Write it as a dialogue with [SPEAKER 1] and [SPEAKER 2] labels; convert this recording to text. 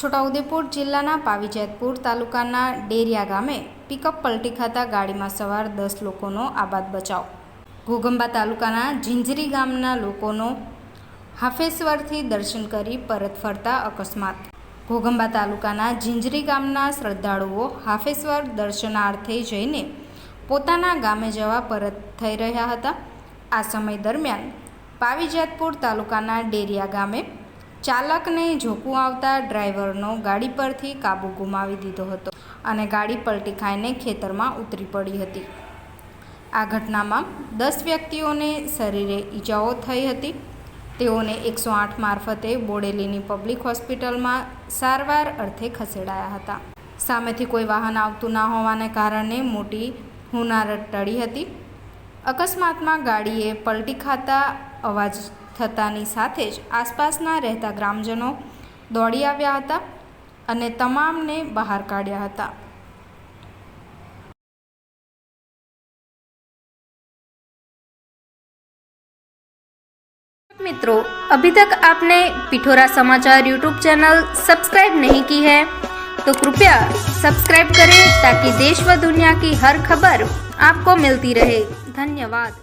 [SPEAKER 1] છોટાઉદેપુર જિલ્લાના પાવીજેતપુર તાલુકાના ડેરિયા ગામે પિકઅપ પલટી ખાતા ગાડીમાં સવાર દસ લોકોનો આબાદ બચાવ. ઘોગંબા તાલુકાના ઝીંઝરી ગામના લોકોનો હાફેશ્વરથી દર્શન કરી પરત ફરતા અકસ્માત. ઘોગંબા તાલુકાના ઝીંઝરી ગામના શ્રદ્ધાળુઓ હાફેશ્વર દર્શનાર્થે જઈને પોતાના ગામે જવા પરત થઈ રહ્યા હતા. આ સમય દરમિયાન પાવીજેતપુર તાલુકાના ડેરિયા ગામે ચાલકને ઝોકું આવતા ડ્રાઈવરનો ગાડી પરથી કાબુ ગુમાવી દીધો હતો અને ગાડી પલટી ખાઈને ખેતરમાં ઉતરી પડી હતી. આ ઘટનામાં દસ વ્યક્તિઓને શરીરે ઈજાઓ થઈ હતી. તેઓને એકસો આઠ મારફતે બોડેલીની પબ્લિક હોસ્પિટલમાં સારવાર અર્થે ખસેડાયા હતા. સામેથી કોઈ વાહન આવતું ના હોવાને કારણે મોટી હુનારત ટળી હતી. અકસ્માતમાં ગાડીએ પલટી ખાતા અવાજ થતાની સાથે જ આસપાસના રહેતા ગ્રામજનો દોડી આવ્યા હતા અને તમામને બહાર કાઢ્યા હતા
[SPEAKER 2] मित्रों अभी तक आपने पिठोरा समाचार यूट्यूब चैनल सब्सक्राइब नहीं की है तो कृपया सब्सक्राइब करें ताकि देश व दुनिया की हर खबर आपको मिलती रहे धन्यवाद